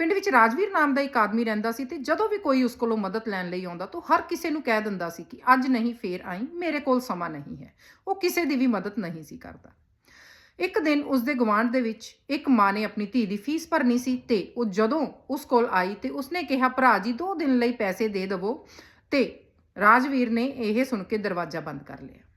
ਪਿੰਡ ਵਿੱਚ ਰਾਜਵੀਰ ਨਾਮ ਦਾ ਇੱਕ ਆਦਮੀ ਰਹਿੰਦਾ ਸੀ ਤੇ ਜਦੋਂ ਵੀ ਕੋਈ ਉਸ ਕੋਲੋਂ ਮਦਦ ਲੈਣ ਲਈ ਆਉਂਦਾ ਤਾਂ ਹਰ ਕਿਸੇ ਨੂੰ ਕਹਿ ਦਿੰਦਾ ਸੀ ਕਿ ਅੱਜ ਨਹੀਂ, ਫੇਰ ਆਈ, ਮੇਰੇ ਕੋਲ ਸਮਾਂ ਨਹੀਂ ਹੈ। ਉਹ ਕਿਸੇ ਦੀ ਵੀ ਮਦਦ ਨਹੀਂ ਸੀ ਕਰਦਾ। ਇੱਕ ਦਿਨ ਉਸ ਦੇ ਗਵਾਂਢ ਦੇ ਵਿੱਚ ਇੱਕ ਮਾਂ ਨੇ ਆਪਣੀ ਧੀ ਦੀ ਫੀਸ ਭਰਨੀ ਸੀ ਤੇ ਉਹ ਜਦੋਂ ਉਸ ਕੋਲ ਆਈ ਤੇ ਉਸਨੇ ਕਿਹਾ, ਭਰਾ ਜੀ 2 ਦਿਨ ਲਈ ਪੈਸੇ ਦੇ ਦੇਵੋ। ਤੇ ਰਾਜਵੀਰ ਨੇ ਇਹ ਸੁਣ ਕੇ ਦਰਵਾਜ਼ਾ ਬੰਦ ਕਰ ਲਿਆ।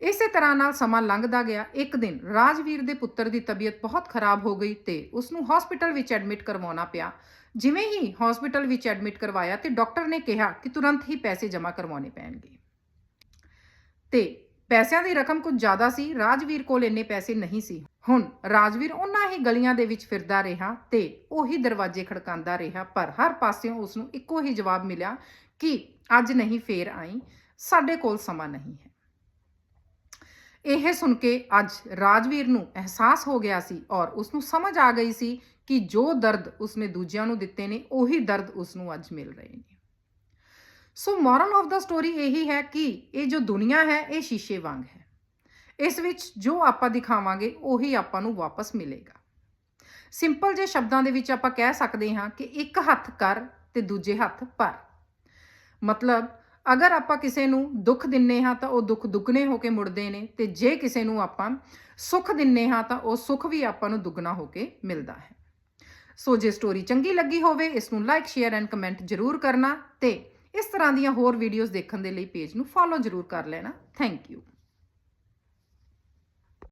ਇਸੇ ਤਰ੍ਹਾਂ ਨਾਲ ਸਮਾਂ ਲੰਘਦਾ ਗਿਆ। ਇੱਕ ਦਿਨ ਰਾਜਵੀਰ ਦੇ ਪੁੱਤਰ ਦੀ ਤਬੀਅਤ ਬਹੁਤ ਖਰਾਬ ਹੋ ਗਈ ਤੇ ਉਸ ਨੂੰ ਹਸਪੀਟਲ ਵਿੱਚ ਐਡਮਿਟ ਕਰਵਾਉਣਾ ਪਿਆ। ਜਿਵੇਂ ਹੀ ਹਸਪੀਟਲ ਵਿੱਚ ਐਡਮਿਟ ਕਰਵਾਇਆ ਤੇ ਡਾਕਟਰ ਨੇ ਕਿਹਾ ਕਿ ਤੁਰੰਤ ਹੀ ਪੈਸੇ ਜਮ੍ਹਾਂ ਕਰਵਾਉਣੇ ਪੈਣਗੇ। ਤੇ ਪੈਸਿਆਂ ਦੀ ਰਕਮ ਕੁਝ ਜ਼ਿਆਦਾ ਸੀ। ਰਾਜਵੀਰ ਕੋਲ ਇੰਨੇ ਪੈਸੇ ਨਹੀਂ ਸੀ। ਹੁਣ ਰਾਜਵੀਰ ਉਹਨਾਂ ਹੀ ਗਲੀਆਂ ਦੇ ਵਿੱਚ ਫਿਰਦਾ ਰਿਹਾ ਤੇ ਉਹੀ ਦਰਵਾਜ਼ੇ ਖੜਕਾਉਂਦਾ ਰਿਹਾ। ਪਰ ਹਰ ਪਾਸਿਓਂ ਉਸ ਨੂੰ ਇੱਕੋ ਹੀ ਜਵਾਬ ਮਿਲਿਆ ਕਿ ਅੱਜ ਨਹੀਂ ਫੇਰ ਆਈ। ਸਾਡੇ ਕੋਲ ਸਮਾਂ ਨਹੀਂ ਹੈ। ਇਹ ਸੁਣ ਕੇ ਅੱਜ ਰਾਜਵੀਰ ਨੂੰ ਅਹਿਸਾਸ ਹੋ ਗਿਆ ਸੀ ਔਰ ਉਸ ਨੂੰ ਸਮਝ ਆ ਗਈ ਸੀ ਕਿ ਜੋ ਦਰਦ ਉਸਨੇ ਦੂਜਿਆਂ ਨੂੰ ਦਿੱਤੇ ਨੇ, ਉਹੀ ਦਰਦ ਉਸ ਨੂੰ ਅੱਜ ਮਿਲ ਰਹੇ ਨੇ। So moral of the story ਇਹੀ ਹੈ ਕਿ ਇਹ ਜੋ ਦੁਨੀਆ ਹੈ, ਇਹ ਸ਼ੀਸ਼ੇ ਵਾਂਗ ਹੈ। ਇਸ ਵਿੱਚ ਜੋ ਆਪਾਂ ਦਿਖਾਵਾਂਗੇ, ਉਹੀ ਆਪਾਂ ਨੂੰ ਵਾਪਸ ਮਿਲੇਗਾ। ਸਿੰਪਲ ਜੇ ਸ਼ਬਦਾਂ ਦੇ ਵਿੱਚ ਆਪਾਂ ਕਹਿ ਸਕਦੇ ਹਾਂ ਕਿ ਇੱਕ ਹੱਥ ਕਰ ਤੇ ਦੂਜੇ ਹੱਥ ਪਰ। ਮਤਲਬ ਅਗਰ ਆਪਾਂ ਕਿਸੇ ਨੂੰ ਦੁੱਖ ਦਿੰਨੇ ਹਾਂ ਤਾਂ ਉਹ ਦੁੱਖ ਦੁੱਗਣੇ ਹੋ ਕੇ ਮੁੜਦੇ ਨੇ ਤੇ ਜੇ ਕਿਸੇ ਨੂੰ ਆਪਾਂ ਸੁੱਖ ਦਿੰਨੇ ਹਾਂ ਤਾਂ ਉਹ ਸੁੱਖ ਵੀ ਆਪਾਂ ਨੂੰ ਦੁੱਗਣਾ ਹੋ ਕੇ ਮਿਲਦਾ ਹੈ। ਸੋ ਜੇ ਸਟੋਰੀ ਚੰਗੀ ਲੱਗੀ ਹੋਵੇ, ਇਸ ਨੂੰ ਲਾਈਕ ਸ਼ੇਅਰ ਐਂਡ ਕਮੈਂਟ ਜ਼ਰੂਰ ਕਰਨਾ ਤੇ ਇਸ ਤਰ੍ਹਾਂ ਦੀਆਂ ਹੋਰ ਵੀਡੀਓਜ਼ ਦੇਖਣ ਦੇ ਲਈ ਪੇਜ ਨੂੰ ਫੋਲੋ ਜ਼ਰੂਰ ਕਰ ਲੈਣਾ। Thank you